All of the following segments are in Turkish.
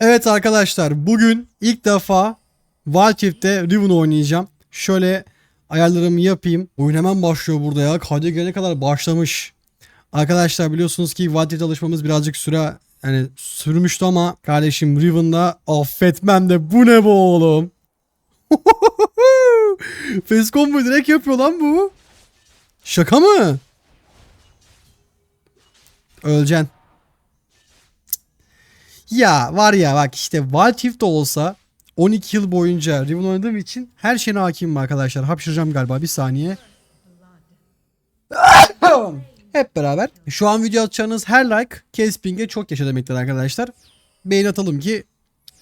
Evet arkadaşlar bugün ilk defa Rift'te Riven oynayacağım. Şöyle ayarlarımı yapayım. Oyun hemen başlıyor burada ya. KD gelene kadar başlamış. Arkadaşlar biliyorsunuz ki Rift alışmamız birazcık süre yani sürmüştü ama kardeşim Riven'da affetmem de bu ne bu oğlum? Face combo direkt yapıyor lan bu. Şaka mı? Öleceksin. Ya var ya bak işte Wild Rift olsa 12 yıl boyunca Riven oynadığım için her şeyine hakimim arkadaşlar. Hapşıracağım galiba bir saniye. Hep beraber. Şu an video atacağınız her like Casping'e çok yaşa demektir arkadaşlar. Beğen atalım ki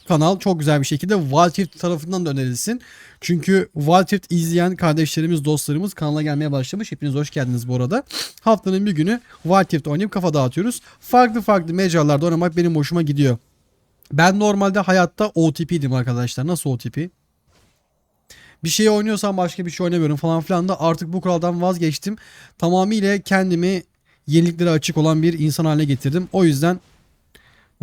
kanal çok güzel bir şekilde Wild tarafından da önerilsin. Çünkü Wild izleyen kardeşlerimiz, dostlarımız kanala gelmeye başlamış. Hepiniz hoş geldiniz bu arada. Haftanın bir günü Wild Rift oynayıp kafa dağıtıyoruz. Farklı farklı mecralarda oynamak benim hoşuma gidiyor. Ben normalde hayatta OTP'dim arkadaşlar. Nasıl OTP? Bir şey oynuyorsam başka bir şey oynamıyorum falan filan da artık bu kuraldan vazgeçtim. Tamamıyla kendimi yeniliklere açık olan bir insan haline getirdim. O yüzden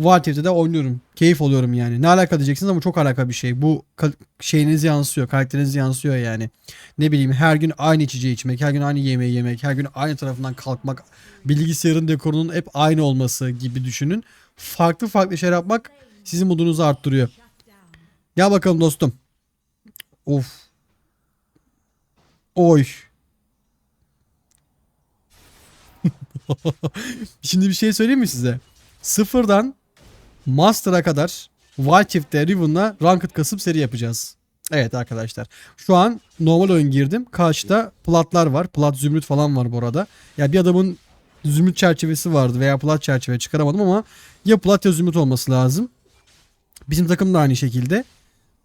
Rift'te de oynuyorum. Keyif alıyorum yani. Ne alaka diyeceksiniz ama çok alaka bir şey. Bu ka- şeyiniz yansıyor. Karakteriniz yansıyor yani. Ne bileyim her gün aynı içeceği içmek. Her gün aynı yemeği yemek. Her gün aynı tarafından kalkmak. Bilgisayarın dekorunun hep aynı olması gibi düşünün. Farklı farklı şeyler yapmak sizin modunuzu arttırıyor. Gel bakalım dostum. Of. Oy. Şimdi bir şey söyleyeyim mi size? Sıfırdan Master'a kadar Wild Rift'te Riven'la Ranked kasıp seri yapacağız. Evet arkadaşlar. Şu an normal oyun girdim. Karşıda platlar var. Plat zümrüt falan var bu arada. Ya bir adamın zümrüt çerçevesi vardı veya plat çerçeve çıkaramadım ama ya plat ya zümrüt olması lazım. Bizim takım da aynı şekilde.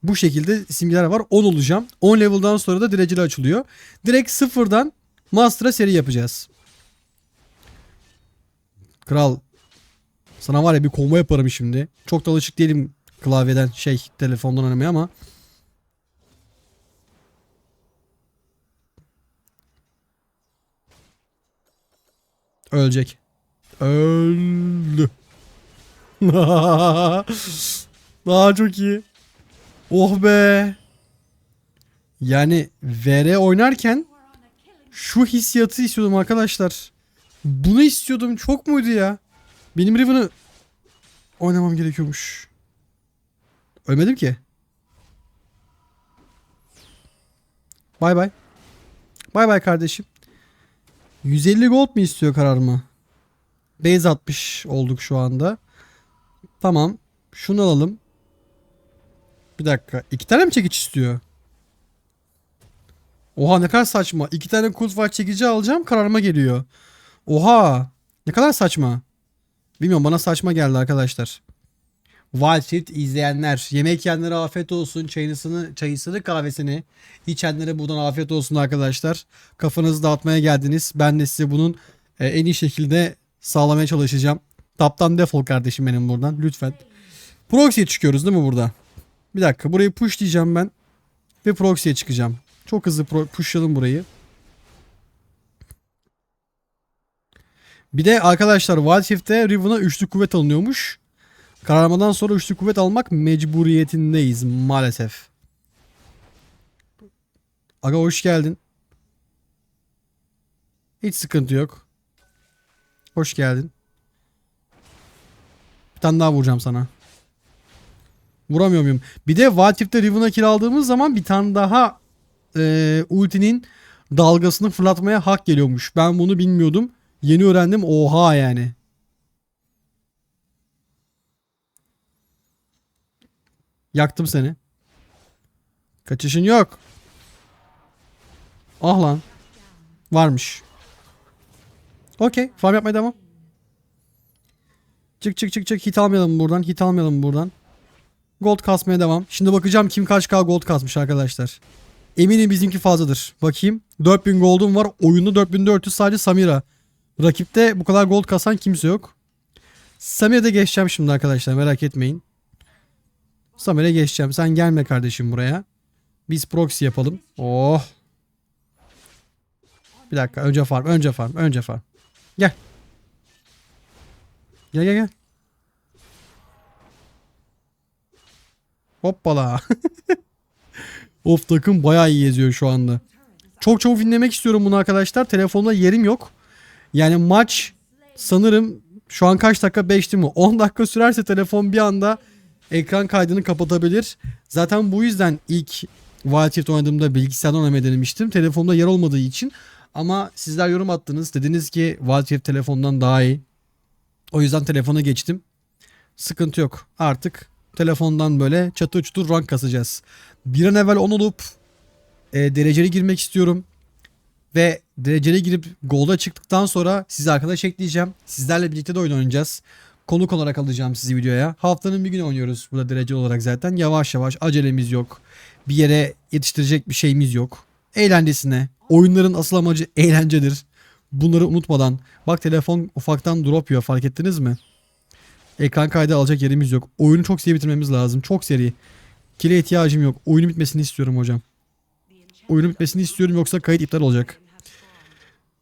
Bu şekilde simgeler var. 10 olacağım. 10 level'dan sonra da dereceli açılıyor. Direkt sıfırdan Master'a seri yapacağız. Kral sana var ya bir combo yaparım şimdi. Çok da alışık değilim klavyeden şey telefondan oynamaya ama. Ölecek. Öldü. Daha çok iyi. Oh be. Yani VR oynarken şu hissiyatı istiyordum arkadaşlar. Bunu istiyordum. Çok muydu ya? Benim Riven'ı oynamam gerekiyormuş. Ölmedim ki. Bay bay. Bay bay kardeşim. 150 gold mu istiyor kararımı? Base 60 olduk şu anda. Tamam. Şunu alalım. Bir dakika. İki tane mi çekiç istiyor? Oha ne kadar saçma. İki tane Cool çekici alacağım kararıma geliyor. Oha. Ne kadar saçma. Bilmiyorum bana saçma geldi arkadaşlar. Wild Rift izleyenler, yemek yiyenlere afiyet olsun, çayısını, çayısını kahvesini içenlere buradan afiyet olsun arkadaşlar. Kafanızı dağıtmaya geldiniz. Ben de size bunun e, en iyi şekilde sağlamaya çalışacağım. Taptan defol kardeşim benim buradan lütfen. Proxy'ye çıkıyoruz değil mi burada? Bir dakika burayı push diyeceğim ben. Ve proxy'ye çıkacağım. Çok hızlı pushlayalım burayı. Bir de arkadaşlar Wild Rift'te Riven'a üçlü kuvvet alınıyormuş. Kararmadan sonra üçlü kuvvet almak mecburiyetindeyiz maalesef. Aga hoş geldin. Hiç sıkıntı yok. Hoş geldin. Bir tane daha vuracağım sana. Vuramıyor muyum? Bir de Wild Rift'te Riven'a kiraladığımız zaman bir tane daha e, ultinin dalgasını fırlatmaya hak geliyormuş. Ben bunu bilmiyordum. Yeni öğrendim. Oha yani. Yaktım seni. Kaçışın yok. Ah lan. Varmış. Okey. Farm yapmaya devam. Çık çık çık çık. Hit almayalım buradan. Hit almayalım buradan. Gold kasmaya devam. Şimdi bakacağım kim kaç k gold kasmış arkadaşlar. Eminim bizimki fazladır. Bakayım. 4000 gold'um var. Oyunda 4400 sadece Samira. Rakipte bu kadar gold kasan kimse yok. Samir'e geçeceğim şimdi arkadaşlar merak etmeyin. Samir'e geçeceğim. Sen gelme kardeşim buraya. Biz proxy yapalım. Oh. Bir dakika önce farm önce farm önce farm. Gel. Gel gel gel. Hoppala. of takım bayağı iyi geziyor şu anda. Çok çok dinlemek istiyorum bunu arkadaşlar. Telefonda yerim yok. Yani maç sanırım şu an kaç dakika 5 değil mi? 10 dakika sürerse telefon bir anda ekran kaydını kapatabilir. Zaten bu yüzden ilk Wild Rift oynadığımda bilgisayardan oynamaya denemiştim. Telefonda yer olmadığı için. Ama sizler yorum attınız. Dediniz ki Wild Rift telefondan daha iyi. O yüzden telefona geçtim. Sıkıntı yok. Artık telefondan böyle çatı uçtur rank kasacağız. Bir an evvel 10 olup e, dereceli girmek istiyorum. Ve dereceli girip golda çıktıktan sonra sizi arkadaş ekleyeceğim. Sizlerle birlikte de oyun oynayacağız. Konuk olarak alacağım sizi videoya. Haftanın bir günü oynuyoruz burada dereceli olarak zaten. Yavaş yavaş acelemiz yok. Bir yere yetiştirecek bir şeyimiz yok. Eğlencesine. Oyunların asıl amacı eğlencedir. Bunları unutmadan. Bak telefon ufaktan drop yiyor fark ettiniz mi? Ekran kaydı alacak yerimiz yok. Oyunu çok seri bitirmemiz lazım. Çok seri. Kile ihtiyacım yok. Oyunu bitmesini istiyorum hocam. Oyunu bitmesini istiyorum yoksa kayıt iptal olacak.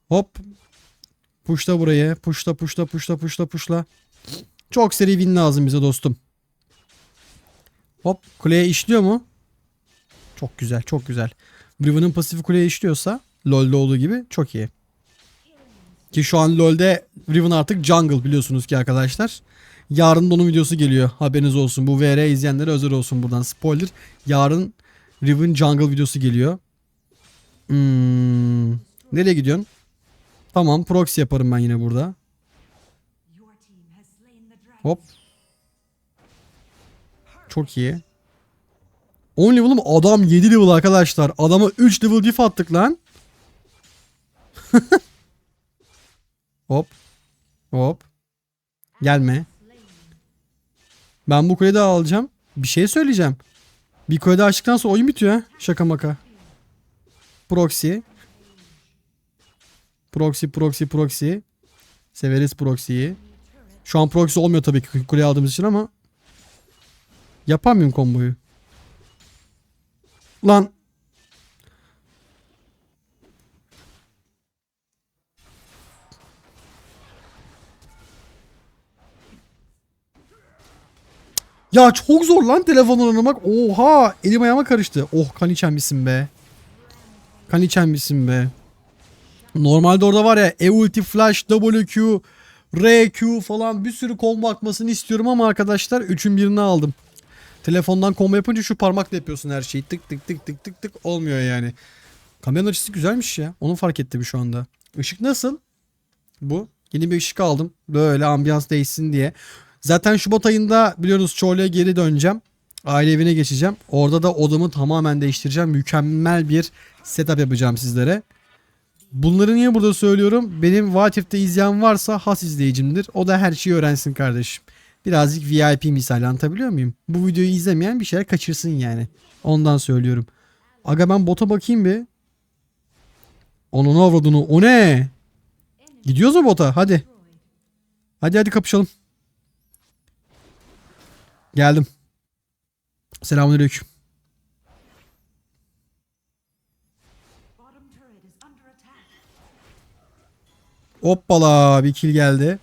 Hop. Puşla buraya. Puşla puşla puşla puşla puşla. Çok seri win lazım bize dostum. Hop. Kuleye işliyor mu? Çok güzel çok güzel. Riven'ın pasifi kuleye işliyorsa LoL'de olduğu gibi çok iyi. Ki şu an LoL'de Riven artık jungle biliyorsunuz ki arkadaşlar. Yarın onun videosu geliyor. Haberiniz olsun. Bu VR izleyenlere özel olsun buradan. Spoiler. Yarın Riven jungle videosu geliyor. Hmm. Nereye gidiyorsun? Tamam proxy yaparım ben yine burada. Hop. Çok iyi. 10 level'ım adam 7 level arkadaşlar. Adama 3 level diff attık lan. Hop. Hop. Gelme. Ben bu kuleyi de alacağım. Bir şey söyleyeceğim. Bir kule daha açtıktan sonra oyun bitiyor ha. Şaka maka. Proxy. Proxy, proxy, proxy. Severiz proxy'yi. Şu an proxy olmuyor tabii ki kuleyi aldığımız için ama yapamıyorum komboyu. Lan Ya çok zor lan telefonla oynamak. Oha elim ayağıma karıştı. Oh kan içenmişsin be. Kan içenmişsin be. Normalde orada var ya E ulti flash WQ RQ falan bir sürü combo atmasını istiyorum ama arkadaşlar üçün birini aldım. Telefondan combo yapınca şu parmakla yapıyorsun her şeyi. Tık tık tık tık tık tık olmuyor yani. Kameranın açısı güzelmiş ya. Onu fark ettim şu anda. Işık nasıl? Bu. Yeni bir ışık aldım. Böyle ambiyans değişsin diye. Zaten Şubat ayında biliyorsunuz Çorlu'ya geri döneceğim. Aile evine geçeceğim. Orada da odamı tamamen değiştireceğim. Mükemmel bir setup yapacağım sizlere. Bunları niye burada söylüyorum? Benim Vatif'te izleyen varsa has izleyicimdir. O da her şeyi öğrensin kardeşim. Birazcık VIP misal anlatabiliyor muyum? Bu videoyu izlemeyen bir şeyler kaçırsın yani. Ondan söylüyorum. Aga ben bota bakayım bir. Onun avradını. O ne? Gidiyoruz mu bota? Hadi. Hadi hadi kapışalım. Geldim. Selamünaleyküm. Hoppala bir kill geldi.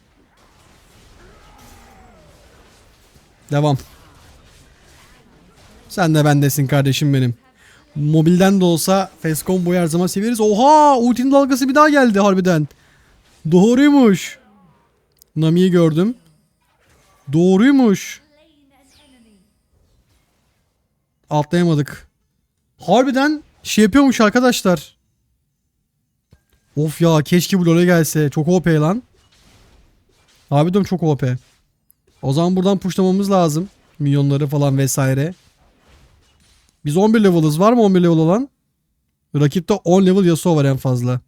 Devam. Sen de bendesin kardeşim benim. Mobilden de olsa fast combo'yu her zaman severiz. Oha ultinin dalgası bir daha geldi harbiden. Doğruymuş. Nami'yi gördüm. Doğruymuş. Atlayamadık. Harbiden şey yapıyormuş arkadaşlar. Of ya keşke bu LoL'e gelse. Çok OP lan. Harbiden çok OP. O zaman buradan pushlamamız lazım. Milyonları falan vesaire. Biz 11 level'ız. Var mı 11 level olan? Rakipte 10 level Yasuo var en fazla.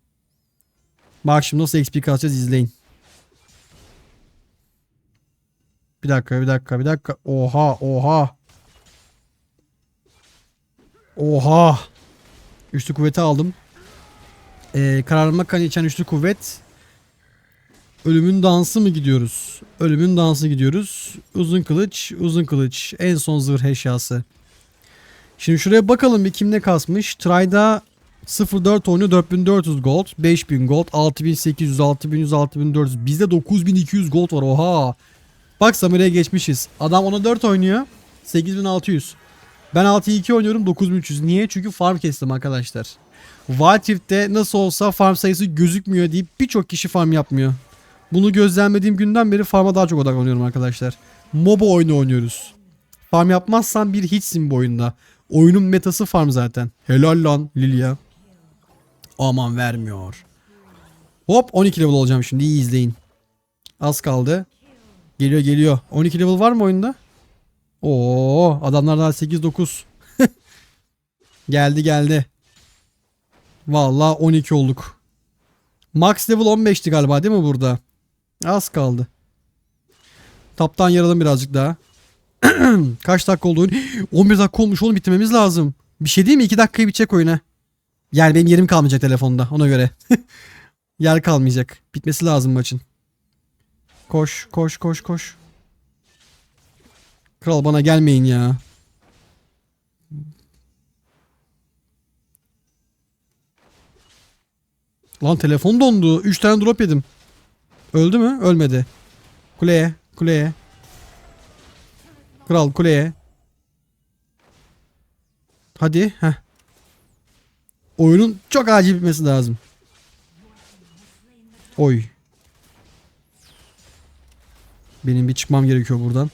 Bak şimdi nasıl XP kasacağız izleyin. Bir dakika bir dakika bir dakika. Oha oha. Oha. Üçlü kuvveti aldım. Ee, kararma kan içen üçlü kuvvet. Ölümün dansı mı gidiyoruz? Ölümün dansı gidiyoruz. Uzun kılıç, uzun kılıç. En son zırh eşyası. Şimdi şuraya bakalım bir kim ne kasmış. Try'da 04 oyunu 4400 gold, 5000 gold, 6800, 6100, 6400. Bizde 9200 gold var oha. Bak Samira'ya geçmişiz. Adam ona 4 oynuyor. 8600. Ben 6'yı 2 oynuyorum 9300. Niye? Çünkü farm kestim arkadaşlar. Wild nasıl olsa farm sayısı gözükmüyor deyip birçok kişi farm yapmıyor. Bunu gözlemlediğim günden beri farm'a daha çok odaklanıyorum arkadaşlar. MOBA oyunu oynuyoruz. Farm yapmazsan bir hiçsin bu oyunda. Oyunun metası farm zaten. Helal lan Lilia. Aman vermiyor. Hop 12 level olacağım şimdi iyi izleyin. Az kaldı. Geliyor geliyor. 12 level var mı oyunda? Oo adamlar daha 8-9. geldi geldi. Vallahi 12 olduk. Max level 15'ti galiba değil mi burada? Az kaldı. Taptan yaralım birazcık daha. Kaç dakika oldu? 11 dakika olmuş oğlum bitirmemiz lazım. Bir şey değil mi? 2 dakikayı bitecek oyuna. Yani benim yerim kalmayacak telefonda ona göre. Yer kalmayacak. Bitmesi lazım maçın. Koş koş koş koş. Kral bana gelmeyin ya. Lan telefon dondu. 3 tane drop yedim. Öldü mü? Ölmedi. Kuleye, kuleye. Kral kuleye. Hadi. Heh. Oyunun çok acil bitmesi lazım. Oy. Benim bir çıkmam gerekiyor buradan.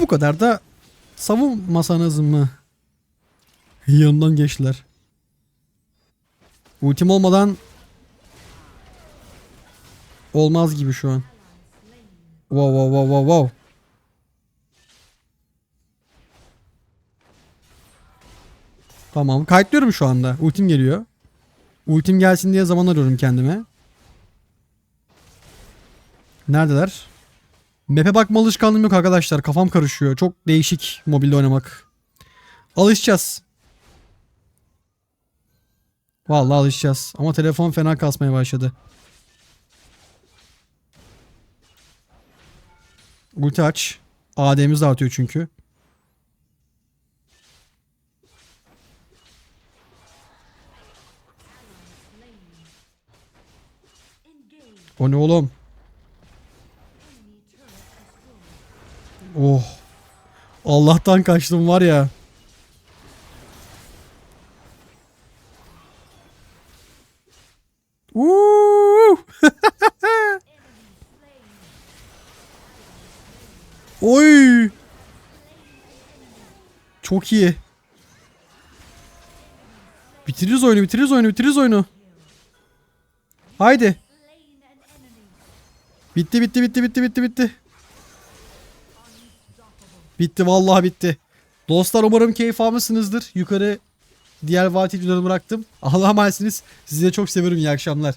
Bu kadar da savunmasanız mı? Yanından geçtiler. Ultim olmadan olmaz gibi şu an. Wow wow wow wow wow. Tamam. Kayıtlıyorum şu anda. Ultim geliyor. Ultim gelsin diye zaman arıyorum kendime. Neredeler? Map'e bakma alışkanlığım yok arkadaşlar. Kafam karışıyor. Çok değişik mobilde oynamak. Alışacağız. Vallahi alışacağız. Ama telefon fena kasmaya başladı. Ulti aç. AD'miz de artıyor çünkü. O ne oğlum? Allah'tan kaçtım var ya. Oy. Çok iyi. Bitiririz oyunu, bitiririz oyunu, bitiririz oyunu. Haydi. Bitti, bitti, bitti, bitti, bitti, bitti. Bitti, vallahi bitti. Dostlar umarım keyif almışsınızdır. Yukarı diğer vaat bıraktım. Allah'a emanetsiniz. Sizi de çok seviyorum. İyi akşamlar.